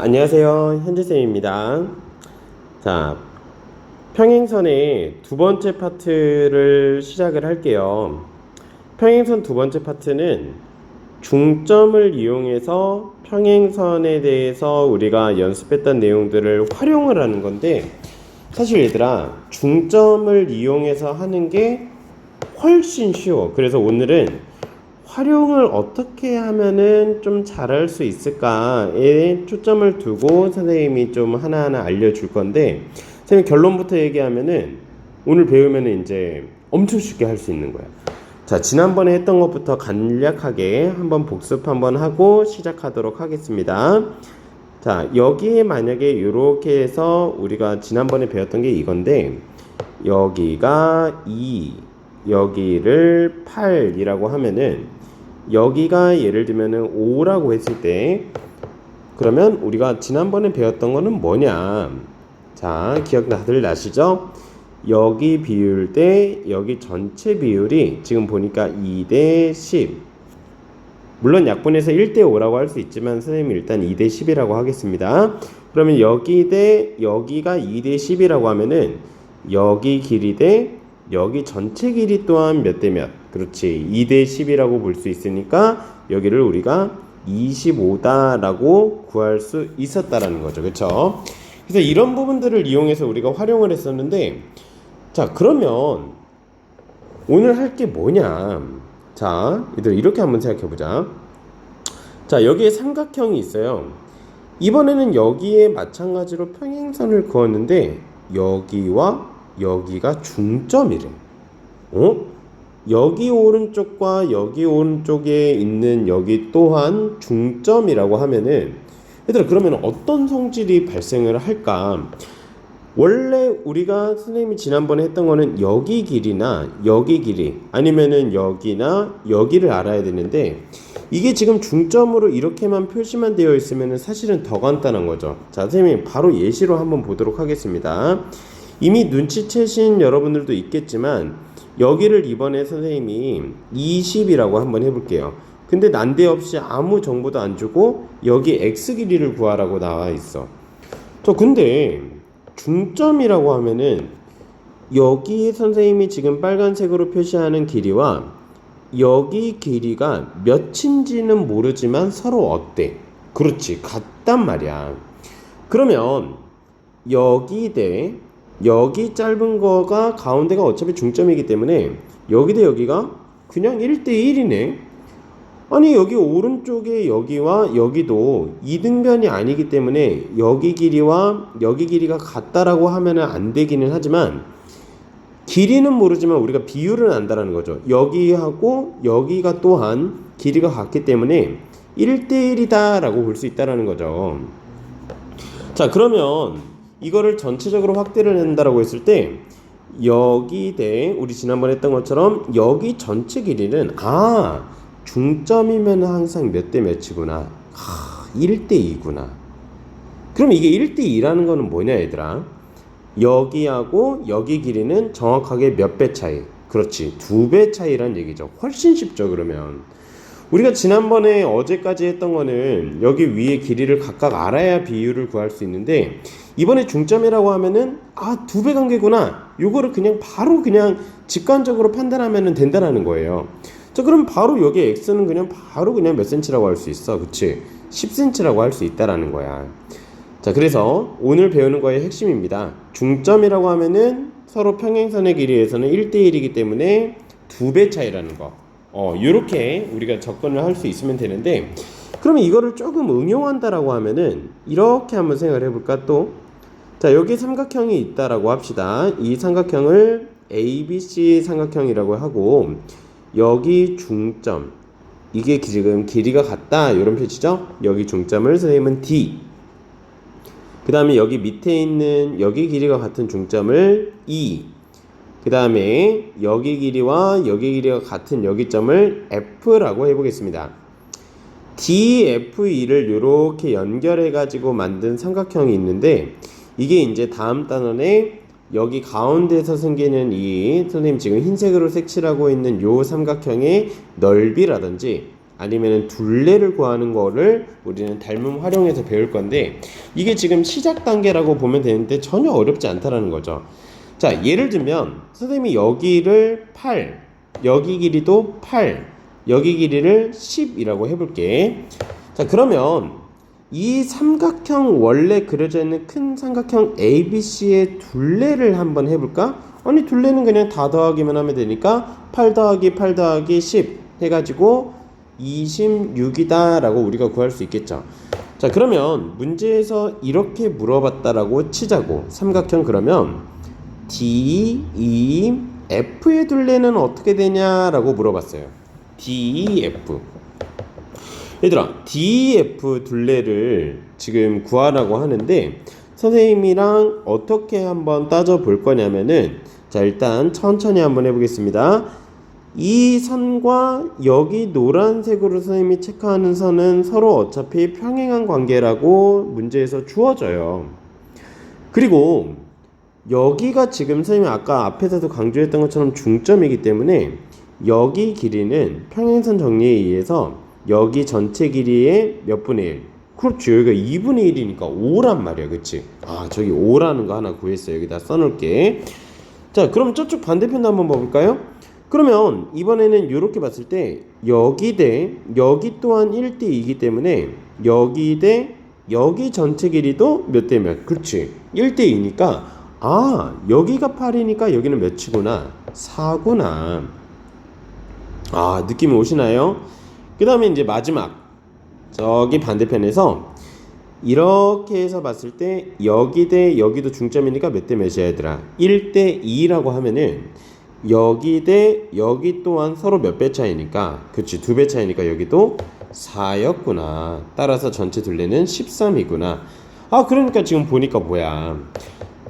안녕하세요. 현재쌤입니다. 자, 평행선의 두 번째 파트를 시작을 할게요. 평행선 두 번째 파트는 중점을 이용해서 평행선에 대해서 우리가 연습했던 내용들을 활용을 하는 건데, 사실 얘들아, 중점을 이용해서 하는 게 훨씬 쉬워. 그래서 오늘은 활용을 어떻게 하면은 좀 잘할 수 있을까에 초점을 두고 선생님이 좀 하나하나 알려줄 건데 선생님 결론부터 얘기하면은 오늘 배우면은 이제 엄청 쉽게 할 수 있는 거야. 자 지난번에 했던 것부터 간략하게 한번 복습 한번 하고 시작하도록 하겠습니다. 자 여기에 만약에 이렇게 해서 우리가 지난번에 배웠던 게 이건데 여기가 2 여기를 8이라고 하면은 여기가 예를 들면은 5라고 했을 때 그러면 우리가 지난번에 배웠던 거는 뭐냐? 자 기억 다들 나시죠? 여기 비율 대 여기 전체 비율이 지금 보니까 2대 10 물론 약분해서 1대 5라고 할 수 있지만 선생님이 일단 2대 10이라고 하겠습니다. 그러면 여기 대 여기가 2대 10이라고 하면은 여기 길이 대 여기 전체 길이 또한 몇 대 몇? 그렇지. 2대 10이라고 볼 수 있으니까 여기를 우리가 25다라고 구할 수 있었다라는 거죠. 그렇죠? 그래서 이런 부분들을 이용해서 우리가 활용을 했었는데 자, 그러면 오늘 할 게 뭐냐? 자, 얘들 이렇게 한번 생각해 보자. 자, 여기에 삼각형이 있어요. 이번에는 여기에 마찬가지로 평행선을 그었는데 여기와 여기가 중점이래. 어? 여기 오른쪽과 여기 오른쪽에 있는 여기 또한 중점이라고 하면은 얘들아 그러면 어떤 성질이 발생을 할까? 원래 우리가 선생님이 지난번에 했던 거는 여기 길이나 여기 길이 아니면은 여기나 여기를 알아야 되는데 이게 지금 중점으로 이렇게만 표시만 되어 있으면은 사실은 더 간단한 거죠. 자, 선생님 바로 예시로 한번 보도록 하겠습니다. 이미 눈치채신 여러분들도 있겠지만 여기를 이번에 선생님이 20이라고 한번 해볼게요. 근데 난데없이 아무 정보도 안 주고 여기 x 길이를 구하라고 나와 있어. 저 근데 중점이라고 하면은 여기 선생님이 지금 빨간색으로 표시하는 길이와 여기 길이가 몇인지는 모르지만 서로 어때? 그렇지 같단 말이야. 그러면 여기 대 여기 짧은 거가 가운데가 어차피 중점이기 때문에 여기 대 여기가 그냥 1대1이네. 아니 여기 오른쪽에 여기와 여기도 이등변이 아니기 때문에 여기 길이와 여기 길이가 같다라고 하면은 안 되기는 하지만 길이는 모르지만 우리가 비율을 안다라는 거죠. 여기하고 여기가 또한 길이가 같기 때문에 1대1이다라고 볼 수 있다라는 거죠. 자, 그러면 이거를 전체적으로 확대를 한다라고 했을 때 여기 대 우리 지난번에 했던 것처럼 여기 전체 길이는 아 중점이면 항상 몇 대 몇이구나. 아, 1대 2구나. 그럼 이게 1대 2라는 거는 뭐냐 얘들아? 여기하고 여기 길이는 정확하게 몇 배 차이? 그렇지. 두 배 차이란 얘기죠. 훨씬 쉽죠 그러면 우리가 지난번에 어제까지 했던 거는 여기 위에 길이를 각각 알아야 비율을 구할 수 있는데 이번에 중점이라고 하면은 아 두 배 관계구나. 요거를 그냥 바로 그냥 직관적으로 판단하면 된다라는 거예요. 자 그럼 바로 여기 x는 그냥 바로 그냥 몇 cm라고 할 수 있어? 그치? 10cm라고 할 수 있다라는 거야. 자 그래서 오늘 배우는 거의 핵심입니다. 중점이라고 하면은 서로 평행선의 길이에서는 1대1이기 때문에 두 배 차이라는 거 어, 요렇게 우리가 접근을 할 수 있으면 되는데 그러면 이거를 조금 응용한다라고 하면은 이렇게 한번 생각을 해볼까? 또 자 여기 삼각형이 있다라고 합시다. 이 삼각형을 ABC 삼각형이라고 하고 여기 중점 이게 지금 길이가 같다 이런 표시죠? 여기 중점을 선생님은 D. 그 다음에 여기 밑에 있는 여기 길이가 같은 중점을 E 그 다음에 여기 길이와 여기 길이가 같은 여기 점을 F라고 해보겠습니다. DFE를 이렇게 연결해 가지고 만든 삼각형이 있는데 이게 이제 다음 단원에 여기 가운데서 생기는 이 선생님 지금 흰색으로 색칠하고 있는 요 삼각형의 넓이라든지 아니면 둘레를 구하는 거를 우리는 닮음 활용해서 배울 건데 이게 지금 시작 단계라고 보면 되는데 전혀 어렵지 않다라는 거죠. 자, 예를 들면 선생님이 여기를 8, 여기 길이도 8, 여기 길이를 10이라고 해볼게. 자, 그러면 이 삼각형 원래 그려져 있는 큰 삼각형 ABC의 둘레를 한번 해볼까? 아니 둘레는 그냥 다 더하기만 하면 되니까 8 더하기 8 더하기 10 해가지고 26이다 라고 우리가 구할 수 있겠죠 자 그러면 문제에서 이렇게 물어봤다라고 치자고 삼각형 그러면 D, E, F의 둘레는 어떻게 되냐라고 물어봤어요. D, E, F. 얘들아 DEF 둘레를 지금 구하라고 하는데 선생님이랑 어떻게 한번 따져 볼 거냐면은 자 일단 천천히 한번 해 보겠습니다. 이 선과 여기 노란색으로 선생님이 체크하는 선은 서로 어차피 평행한 관계라고 문제에서 주어져요. 그리고 여기가 지금 선생님이 아까 앞에서도 강조했던 것처럼 중점이기 때문에 여기 길이는 평행선 정리에 의해서 여기 전체 길이의 몇 분의 1? 그렇지 여기가 2분의 1이니까 5란 말이야 그치? 아 저기 5라는 거 하나 구했어요 여기다 써놓을게 자 그럼 저쪽 반대편도 한번 봐볼까요? 그러면 이번에는 이렇게 봤을 때 여기 대 여기 또한 1대 2이기 때문에 여기 대 여기 전체 길이도 몇 대 몇? 그렇지 1대 2니까 아 여기가 8이니까 여기는 몇이구나. 4구나. 아 느낌이 오시나요? 그 다음에 이제 마지막. 저기 반대편에서 이렇게 해서 봤을 때 여기 대 여기도 중점이니까 몇 대 몇이야 얘들아? 1대 2라고 하면은 여기 대 여기 또한 서로 몇 배 차이니까 그치 두 배 차이니까 여기도 4였구나. 따라서 전체 둘레는 13이구나. 아 그러니까 지금 보니까 뭐야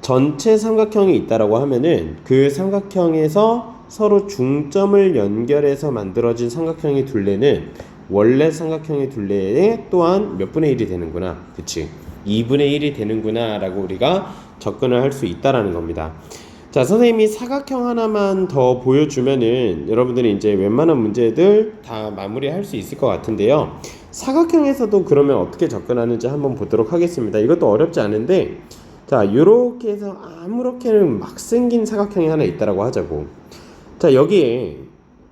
전체 삼각형이 있다라고 하면은 그 삼각형에서 서로 중점을 연결해서 만들어진 삼각형의 둘레는 원래 삼각형의 둘레에 또한 몇 분의 1이 되는구나. 그치? 2분의 1이 되는구나. 라고 우리가 접근을 할 수 있다라는 겁니다. 자, 선생님이 사각형 하나만 더 보여주면은 여러분들이 이제 웬만한 문제들 다 마무리할 수 있을 것 같은데요. 사각형에서도 그러면 어떻게 접근하는지 한번 보도록 하겠습니다. 이것도 어렵지 않은데, 자, 요렇게 해서 아무렇게는 막 생긴 사각형이 하나 있다라고 하자고. 자, 여기에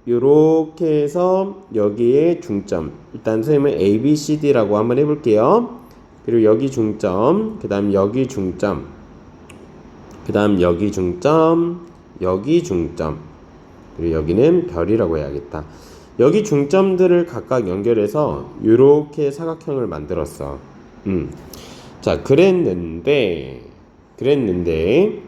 요렇게 해서 여기에 중점. 일단 선생님은 A, B, C, D라고 한번 해볼게요. 그리고 여기 중점, 그 다음 여기 중점, 그 다음 여기 중점, 여기 중점, 그리고 여기는 별이라고 해야겠다. 여기 중점들을 각각 연결해서 이렇게 사각형을 만들었어. 음. 자, 그랬는데, 그랬는데,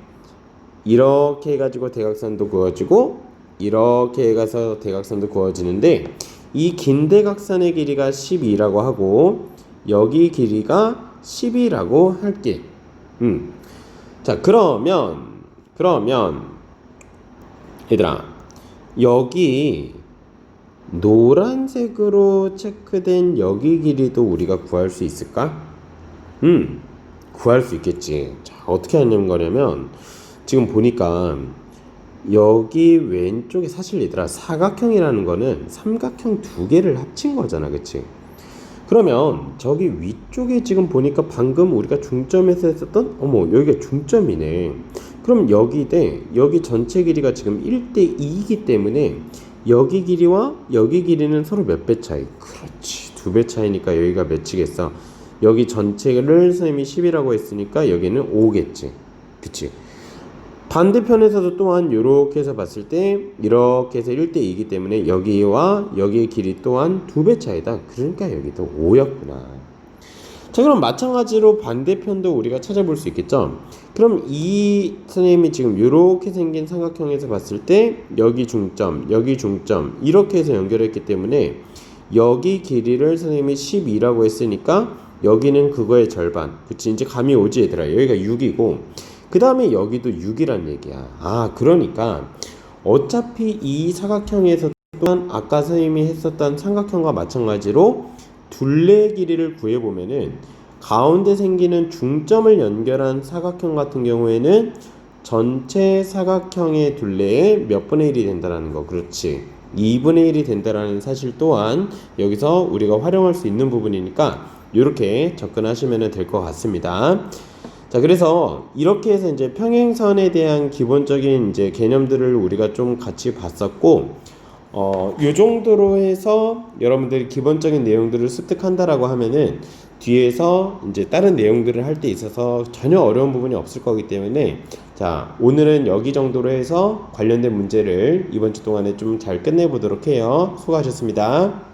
이렇게 해가지고 대각선도 그어지고, 이렇게 해가서 대각선도 그어지는데, 이 긴 대각선의 길이가 12라고 하고, 여기 길이가 10이라고 할게. 음. 자, 그러면, 그러면, 얘들아, 여기 노란색으로 체크된 여기 길이도 우리가 구할 수 있을까? 음, 구할 수 있겠지. 자, 어떻게 하는 거냐면, 지금 보니까, 여기 왼쪽에 사실 얘들아, 사각형이라는 거는 삼각형 두 개를 합친 거잖아, 그치? 그러면 저기 위쪽에 지금 보니까 방금 우리가 중점에서 했었던 어머 여기가 중점이네 그럼 여기 대 여기 전체 길이가 지금 1대 2이기 때문에 여기 길이와 여기 길이는 서로 몇 배 차이 그렇지 두 배 차이니까 여기가 몇이겠어 여기 전체를 선생님이 10이라고 했으니까 여기는 5겠지 그치 반대편에서도 또한 이렇게 해서 봤을 때 이렇게 해서 1대 2이기 때문에 여기와 여기의 길이 또한 두 배 차이다. 그러니까 여기도 5였구나. 자 그럼 마찬가지로 반대편도 우리가 찾아볼 수 있겠죠. 그럼 이 선생님이 지금 이렇게 생긴 삼각형에서 봤을 때 여기 중점, 여기 중점 이렇게 해서 연결했기 때문에 여기 길이를 선생님이 12라고 했으니까 여기는 그거의 절반. 그치 이제 감이 오지 얘들아. 여기가 6이고 그 다음에 여기도 6이란 얘기야. 아, 그러니까 어차피 이 사각형에서 또한 아까 선생님이 했었던 삼각형과 마찬가지로 둘레 길이를 구해보면은 가운데 생기는 중점을 연결한 사각형 같은 경우에는 전체 사각형의 둘레의 몇 분의 1이 된다는 거. 그렇지. 2분의 1이 된다라는 사실 또한 여기서 우리가 활용할 수 있는 부분이니까 이렇게 접근하시면 될 것 같습니다. 자, 그래서 이렇게 해서 이제 평행선에 대한 기본적인 이제 개념들을 우리가 좀 같이 봤었고, 어, 요 정도로 해서 여러분들이 기본적인 내용들을 습득한다라고 하면은 뒤에서 이제 다른 내용들을 할 때 있어서 전혀 어려운 부분이 없을 거기 때문에 자, 오늘은 여기 정도로 해서 관련된 문제를 이번 주 동안에 좀 잘 끝내보도록 해요. 수고하셨습니다.